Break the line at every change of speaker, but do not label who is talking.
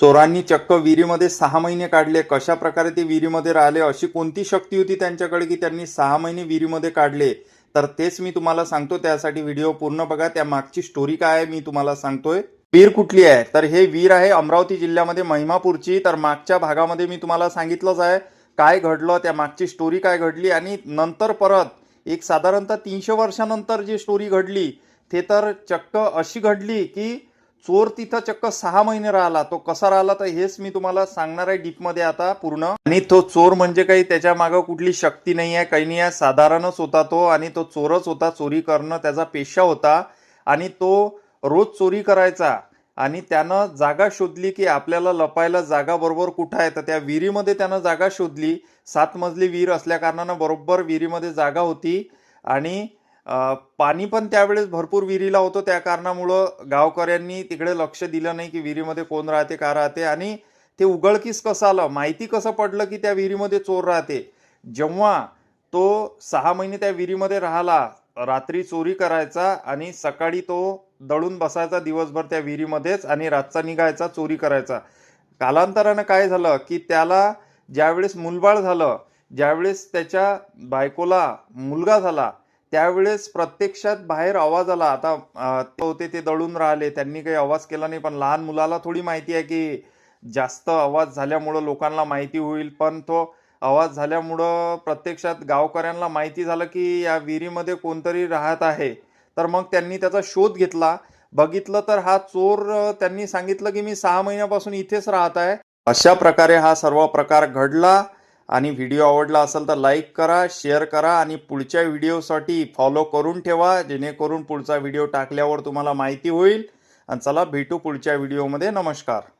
चोरांनी चक्क विहिरीमध्ये सहा महिने काढले. कशा प्रकारे ते विहिरीमध्ये राहिले? अशी कोणती शक्ती होती त्यांच्याकडे की त्यांनी सहा महिने विहिरीमध्ये काढले? तर तेच मी तुम्हाला सांगतो. त्यासाठी व्हिडिओ पूर्ण बघा. त्या मागची स्टोरी काय आहे मी तुम्हाला सांगतोय. वीर कुठली आहे? तर हे वीर आहे अमरावती जिल्ह्यामध्ये महिमापूरची. तर मागच्या भागामध्ये मी तुम्हाला सांगितलंच आहे. काय घडलं? त्या मागची स्टोरी काय घडली? आणि नंतर परत एक साधारणतः तीनशे वर्षानंतर जी स्टोरी घडली ते तर चक्क अशी घडली की चोर तिथं चक्क सहा महिने राहिला. तो कसा राहिला तर हेच मी तुम्हाला सांगणार आहे डीपमध्ये आता पूर्ण. आणि तो चोर म्हणजे काही त्याच्या मागं कुठली शक्ती नाही आहे काही नाही आहे साधारणच होता तो आणि तो चोरच होता. चोरी करणं त्याचा पेशा होता. आणि तो रोज चोरी करायचा. आणि त्यानं जागा शोधली की आपल्याला लपायला जागा बरोबर कुठं आहे? तर त्या विहिरीमध्ये त्यानं जागा शोधली. सात मजली विहीर असल्या कारणानं बरोबर विहिरीमध्ये जागा होती. आणि पाणी पण त्यावेळेस भरपूर विहिरीला होतं. त्या कारणामुळं गावकऱ्यांनी तिकडे लक्ष दिलं नाही की विहिरीमध्ये कोण राहते का राहते आणि ते उघडकीस कसं आलं? माहिती कसं पडलं की त्या विहिरीमध्ये चोर राहते? जेव्हा तो सहा महिने त्या विहिरीमध्ये राहिला रात्री चोरी करायचा आणि सकाळी तो दळून बसायचा दिवसभर त्या विहिरीमध्येच आणि रातचा निघायचा चोरी करायचा. कालांतरानं काय झालं की त्याला ज्यावेळेस मुलबाळ झालं ज्यावेळेस त्याच्या बायकोला मुलगा झाला त्यावेळेस प्रत्यक्षात बाहेर आवाज आला. आता ते होते ते दळून राहिले. त्यांनी काही आवाज केला नाही पण लहान मुलाला थोडी माहिती आहे की जास्त आवाज झाल्यामुळं लोकांना माहिती होईल. पण तो आवाज झाल्यामुळं प्रत्यक्षात गावकऱ्यांना माहिती झालं की या विहिरीमध्ये कोणतरी राहत आहे. तर मग त्यांनी त्याचा शोध घेतला. बघितलं तर हा चोर त्यांनी सांगितलं की मी सहा महिन्यापासून इथेच राहत आहे. अशा प्रकारे हा सर्व प्रकार घडला. आणि व्हिडिओ आवडला असेल तर लाईक करा शेअर करा आणि पुढच्या व्हिडिओसाठी फॉलो करून ठेवा जेणेकरून पुढचा व्हिडिओ टाकल्यावर तुम्हाला माहिती होईल. आणि चला भेटू पुढच्या व्हिडिओमध्ये. नमस्कार.